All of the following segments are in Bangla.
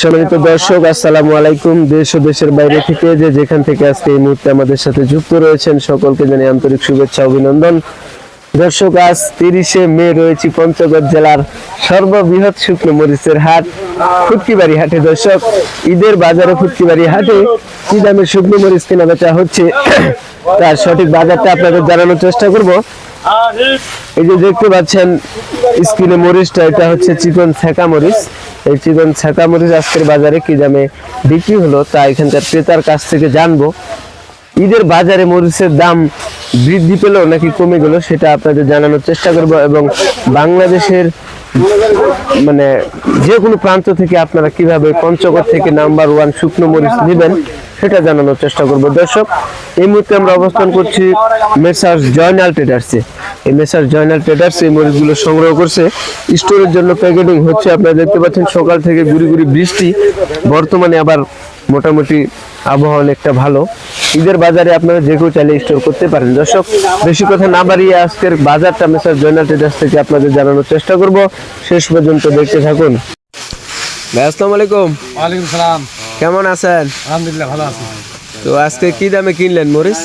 সম্মানিত দর্শক, আসসালামু আলাইকুম। দেশ ও দেশের বাইরে থেকে যে যেখান থেকে আজকে এই মুহূর্তে আমাদের সাথে যুক্ত রয়েছেন, সকলকে জানাই আন্তরিক শুভেচ্ছা, অভিনন্দন। দর্শক, আজ তিরিশে মে রয়েছে পঞ্চগড় জেলার সর্ববৃহৎ শুকনো মরিচের হাট, ফুটকিবাড়ি হাটে। দর্শক, ঈদের বাজারে ফুটকিবাড়ি হাটে কি দামে শুকনো মরিচ কেনা বেচা হচ্ছে, তার সঠিক বাজারটা আপনাদের জানানোর চেষ্টা করব। এই যে দেখতে পাচ্ছেন স্ক্রিনে মরিচটা, এটা হচ্ছে চিকন ছাকা মরিচ। এই চিকন ছাকা মরিচ আজকের বাজারে কি দামে বিক্রি হলো তা এখানকার ক্রেতার কাছ থেকে জানব। ঈদের বাজারে মরিচের দাম বৃদ্ধি পেল নাকি কমে গেল সেটা আপনাদের জানানোর চেষ্টা করব এবং বাংলাদেশের মানে যে কোনো প্রান্ত থেকে আপনারা কীভাবে পঞ্চগড় থেকে নাম্বার ওয়ান শুকনো মরিচ নেবেন সেটা জানানোর চেষ্টা করব। দর্শক, এই মুহূর্তে আমরা অবস্থান করছি মেসার্স জয়নাল ট্রেডার্সে। মেসার্স জয়নাল ট্রেডার্স এই মরিচগুলো সংগ্রহ করছে। স্টোরের জন্য প্যাকেটিং হচ্ছে আপনারা দেখতে পাচ্ছেন সকাল থেকে গুড়ি গুড়ি বৃষ্টি। বর্তমানে আবার মোটামুটি আবহাওয়া অনেকটা ভালো। ঈদের বাজারে আপনারা যে কেউ চাইলে স্টোর করতে পারেন। দর্শক বেশি কথা না বাড়িয়ে আজকের বাজারটা মেসার জয়নাল ট্রেডার্স থেকে আপনাদের জানানোর চেষ্টা করব। শেষ পর্যন্ত দেখতে থাকুন। ভাই আসসালামু আলাইকুম। ওয়ালাইকুম সালাম। কেমন আছেন? আলহামদুলিল্লাহ ভালো আছি। তো আজকে কি দামে কিনলেন মরিচ?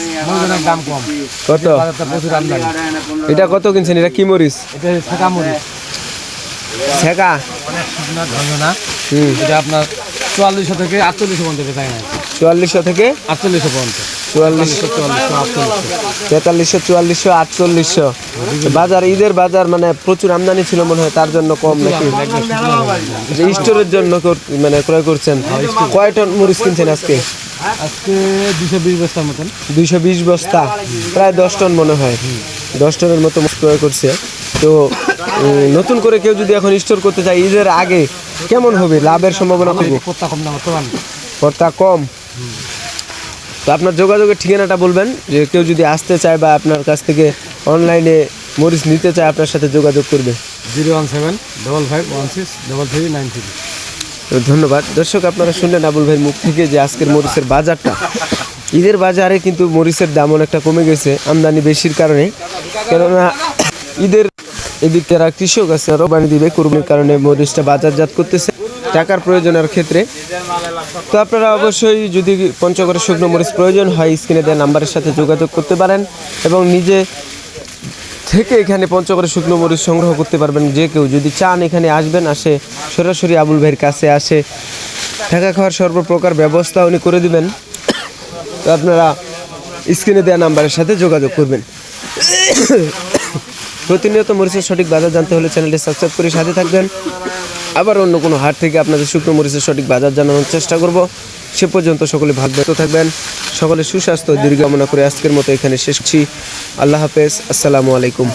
দাম কম। কত? এটা কত কিনছেন? এটা কি মরিচ? এটা ছেঁকা মরিচ। ছেকা? এটা আপনার চুয়াল্লিশশো থেকে আটচল্লিশশো পর্যন্ত চুয়াল্লিশশো থেকে? আটচল্লিশশো পর্যন্ত। চুয়াল্লিশশো তেতাল্লিশশো চুয়াল্লিশশো আটচল্লিশশো। বাজার ঈদের বাজার মানে প্রচুর আমদানি ছিল মনে হয় তার জন্য কম নাকি? যে স্টোরের জন্য মানে ক্রয় করছেন। কয় টন মরিচ কিনছেন আজকে? আজকে দুশো বিশ বস্তার মতন দুইশো বিশ বস্তা প্রায় দশ টন মনে হয়। দশ টনের মতো ক্রয় করছে। তো নতুন করে কেউ যদি এখন স্টোর করতে চায় ঈদের আগে কেমন হবে? লাভের সম্ভাবনা কম দাম কম? তো আপনার যোগাযোগের ঠিকানাটা বলবেন যে কেউ যদি আসতে চায় বা আপনার কাছ থেকে অনলাইনে মরিচ নিতে চায় আপনার সাথে যোগাযোগ করবে। Zero one seven double five one six double three nine three. তো ধন্যবাদ। দর্শক আপনারা শুনলেন আবুল ভাইয়ের মুখ থেকে যে আজকের মরিচের বাজারটা। ঈদের বাজারে কিন্তু মরিচের দাম অনেকটা কমে গেছে আমদানি বেশির কারণে। কেননা ঈদের এদিক যারা কৃষক আছে রবানি দিবে কুরবানির কারণে মরিচটা বাজারজাত করতেছে। টাকার প্রয়োজনের ক্ষেত্রে। তো আপনারা অবশ্যই যদি পঞ্চগড়ের শুকনো মরিচ প্রয়োজন হয়, স্ক্রিনে দেওয়া নাম্বারের সাথে যোগাযোগ করতে পারেন এবং নিজে থেকে এখানে পঞ্চগড়ের শুকনো মরিচ সংগ্রহ করতে পারবেন। যে কেউ যদি চান এখানে আসবেন, আসে সরাসরি আবুল ভাইয়ের কাছে আসে। থাকা খাওয়ার সর্বপ্রকার ব্যবস্থা উনি করে দিবেন। তো আপনারা স্ক্রিনে দেওয়া নাম্বারের সাথে যোগাযোগ করবেন। প্রতিনিয়ত মরিচের সঠিক বাজার জানতে হলে চ্যানেলটি সাবস্ক্রাইব করে সাথে থাকবেন। আবার অন্য কোনো হাট থেকে আপনাদের শুকনো মরিচের সঠিক বাজার জানানোর চেষ্টা করব। সে পর্যন্ত সকলে ভাগ্যত থাকবেন সকলে সুস্বাস্থ্য দীর্ঘ কামনা করে আজকের মতো এখানে শেষ করছি। আল্লাহ হাফেজ, আসসালামু আলাইকুম।